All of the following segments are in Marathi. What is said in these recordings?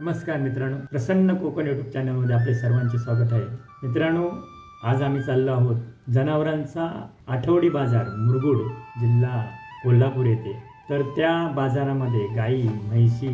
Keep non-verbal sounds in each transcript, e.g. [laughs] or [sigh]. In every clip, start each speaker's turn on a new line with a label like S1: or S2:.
S1: नमस्कार मित्रांनो. प्रसन्न कोकण यूट्यूब चॅनलमध्ये आपले सर्वांचे स्वागत आहे. मित्रांनो आज आम्ही चाललो आहोत जनावरांचा आठवडी बाजार मुरगुड जिल्हा कोल्हापूर येथे. तर त्या बाजारामध्ये गाई म्हैशी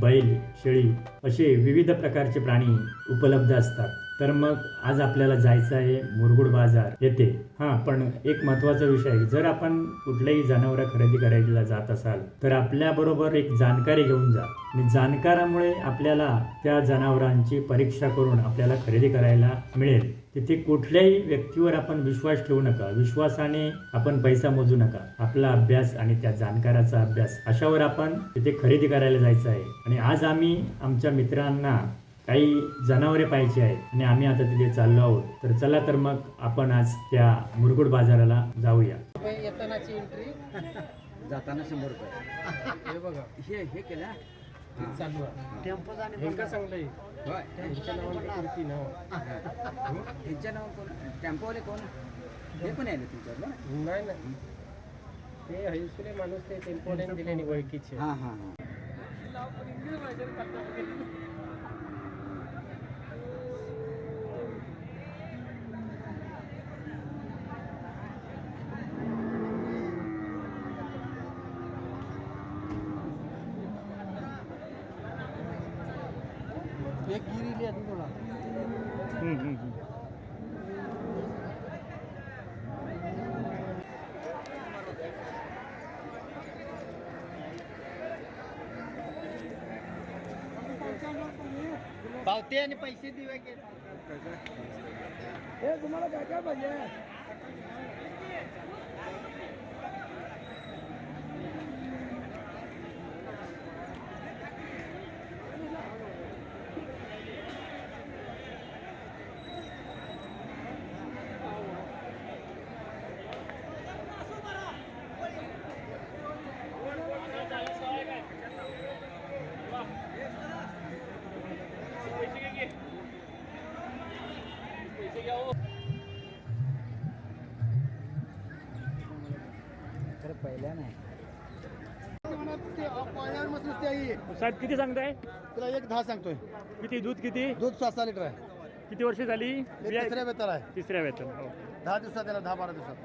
S1: बैल शेळी असे विविध प्रकारचे प्राणी उपलब्ध असतात. तर मग आज आपल्याला जायचं आहे मुरगुड बाजार येथे. हां पण एक महत्त्वाचा विषय आहे. जर आपण कुठल्याही जनावरं खरेदी करायला जात असाल तर आपल्याबरोबर एक जाणकारी घेऊन जा. आणि जाणकारामुळे आपल्याला त्या जनावरांची परीक्षा करून आपल्याला खरेदी करायला मिळेल. तिथे कुठल्याही व्यक्तीवर आपण विश्वास ठेवू नका. विश्वासाने आपण पैसा मोजू नका. आपला अभ्यास आणि त्या जाणकाराचा अभ्यास अशावर आपण तिथे खरेदी करायला जायचं आहे. आणि आज आम्ही आमच्या मित्रांना काही जनावरे पाहिजे आहेत आणि आम्ही आता तिथे चाललो आहोत. तर चला तर मग आपण आज त्या मुरगुड बाजाराला जाऊया.
S2: येतानाची एंट्री
S3: जाताना शंभर रुपये. [laughs]
S2: हे बघा.
S3: हे हे केलं? हे.
S2: चालू आहे. हे. त्यांच्या नाव.
S3: नाव कोण? टेम्पोवाले कोण? हे पण
S2: नाही ते माणूस ते दिले ओळखीचे.
S3: हां हां हां.
S2: एक गिरीली आधी बोला पावते आणि पैसे दिवे की हे तुम्हाला काय काय पाहिजे?
S1: साहेब किती सांगताय?
S4: तुला एक दहा सांगतोय.
S1: किती? दूध किती?
S4: दूध सहा सहा लिटर आहे.
S1: किती वर्ष झाली?
S4: हे तिसऱ्या वेतर आहे.
S1: तिसऱ्या वेतन
S4: दहा दिवसात त्याला दहा बारा दिवसात.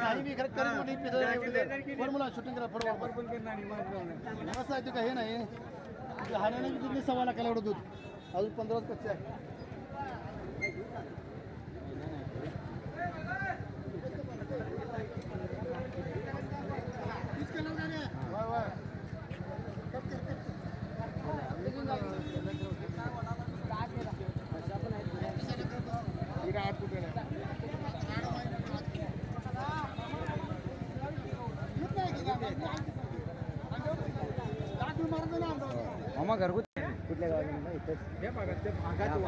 S4: नाही मी खरं करेन मोठी पिझ्झा एवढी दे. पण मला शूटिंग करा फुटबॉल कसं आहे ते काही हे नाही. ते हाण्याने बी दूध नाही सव्वा लाखाला एवढं दूध. अजून पंधरा कच्चे आहे.
S3: मामा घरगुती कुठल्या गावाला इथंच.
S2: हे बघा ते
S3: भागात.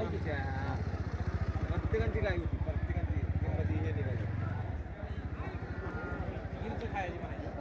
S3: प्रत्येकाची गाय होती प्रत्येकाची ते कधी हे निघायचं किंतु खायची म्हणायची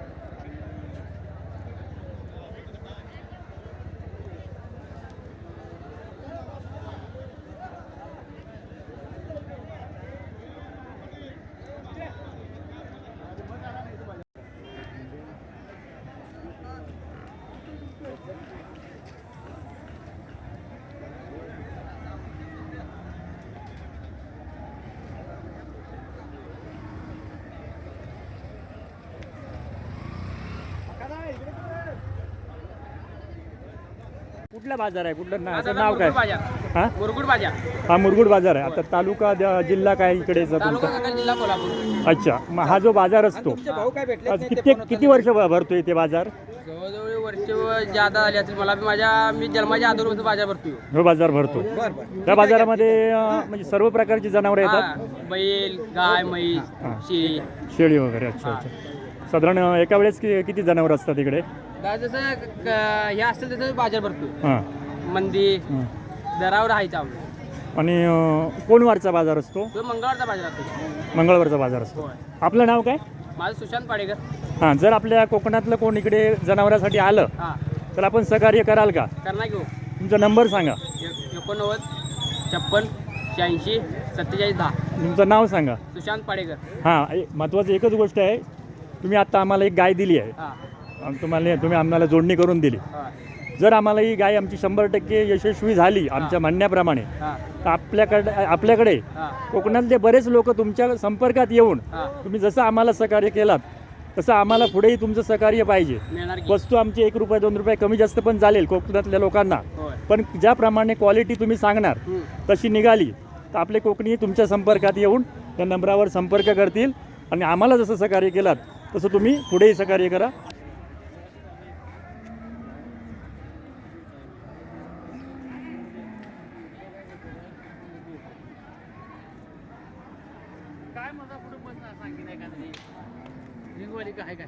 S1: कुठला बाजार आहे? कुठलं ना नाव काय? हा?
S2: मुरगुड बाजार.
S1: हा मुरगुड बाजार आहे. आता तालुका द- जिल्हा काय इकडे
S2: तालुका
S1: तुमचा
S2: जिल्हा कोल्हापूर.
S1: अच्छा. मग हा जो बाजार असतो.
S3: तुमचे भाऊ काय भेटले
S1: आज किती किती वर्ष भरतोय ते बाजार?
S2: जवळजवळ वर्ष ज्यादा आली असेल मला बी माझ्या मी जन्माच्या बाजार
S1: हो बाजार भरतो.
S3: बरं बरं.
S1: त्या बाजारामध्ये अं, म्हणजे सर्व प्रकारची जनावरं येतात?
S2: हा, बैल गाय म्हैस
S1: हा.
S2: शेळी.
S1: शेळी वगैरे अच्छा अच्छा. साधारण अं, एका वेळेस कि- किती जनावर असतात इकडे?
S2: जसं क- हे असेल तसं बाजार भरतोय
S1: हां.
S2: मंदी
S1: हां.
S2: दरावर राहायचं आपलं
S1: आणि अं, कोण वारचा बाजार असतो?
S2: तो मंगळवारचा बाजार असतो.
S1: मंगळवारचा बाजार असतो.
S2: होय.
S1: आपलं नाव काय?
S2: माझं सुशांत पाडेकर.
S1: हां जर आपल्या कोकणातलं कोण इकडे जनावरांसाठी आलं
S2: हा.
S1: तर आपण सहकार्य कराल का?
S2: करणार घेऊ
S1: तुमचा नंबर सांगा.
S2: एकोणनव्वद छप्पन शहाऐंशी सत्तेचाळीस दहा.
S1: तुमचं नाव सांगा.
S2: सुशांत पाडेकर.
S1: हां ए- महत्त्वाचं एकच गोष्ट आहे तुम्ही आत्ता आम्हाला एक गाय दिली आहे.
S2: हा.
S1: आणि तुम्हाला तुम्ही आम्हाला जोडणी करून दिली.
S5: जर आम्हाला ही गाय आमची शंभर टक्के यशस्वी झाली आमच्या म्हणण्याप्रमाणे तर आपल्याकडे आपल्याकडे कोकणातले बरेच लोक तुमच्या संपर्कात येऊन तुम्ही जसं आम्हाला सहकार्य केलात तसं आम्हाला पुढेही तुमचं सहकार्य पाहिजे. वस्तू आमची एक रुपये दोन रुपये कमी जास्त पण चालेल कोकणातल्या लोकांना. पण ज्याप्रमाणे क्वालिटी तुम्ही सांगणार. तशी निघाली तर आपले कोकणी तुमच्या संपर्कात येऊन त्या नंबरावर संपर्क करतील. आणि आम्हाला जसं सहकार्य केलात तसं तुम्ही पुढेही सहकार्य करा.
S2: काय माझा कुटुंब सांगितलं एखाद्याने रिंगवाली काय? काय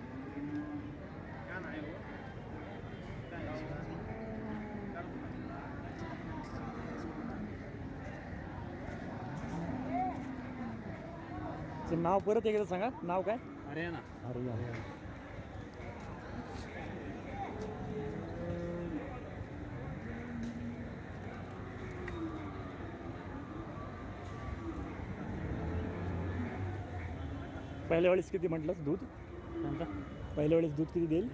S5: तुमचं नाव परत एकदा सांगा. नाव काय?
S2: अरे ना
S5: हरियाणा. पहिल्या वेळेस किती म्हटलंस दूध? पहिल्या वेळेस दूध किती देईल?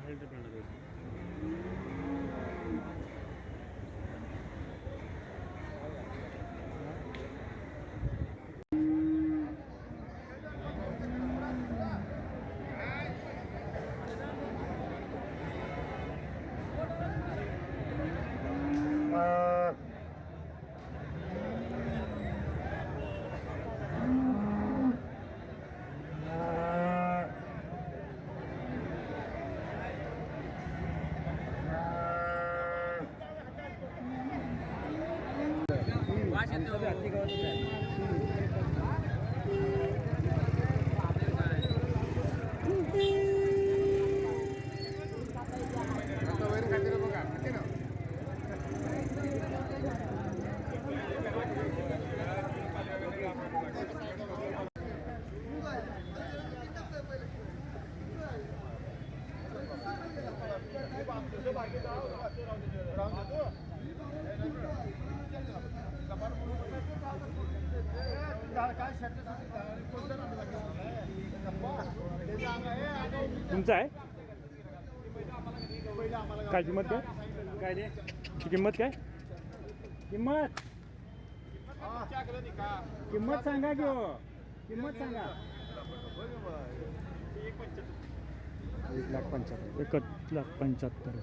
S2: 你说的地
S5: तुमचं आहे? काय किंमत काय? काय रे किंमत काय? किंमत. किंमत सांगा की हो. किंमत सांगा.
S4: एक लाख पंच्याहत्तर.
S5: एक लाख पंच्याहत्तर.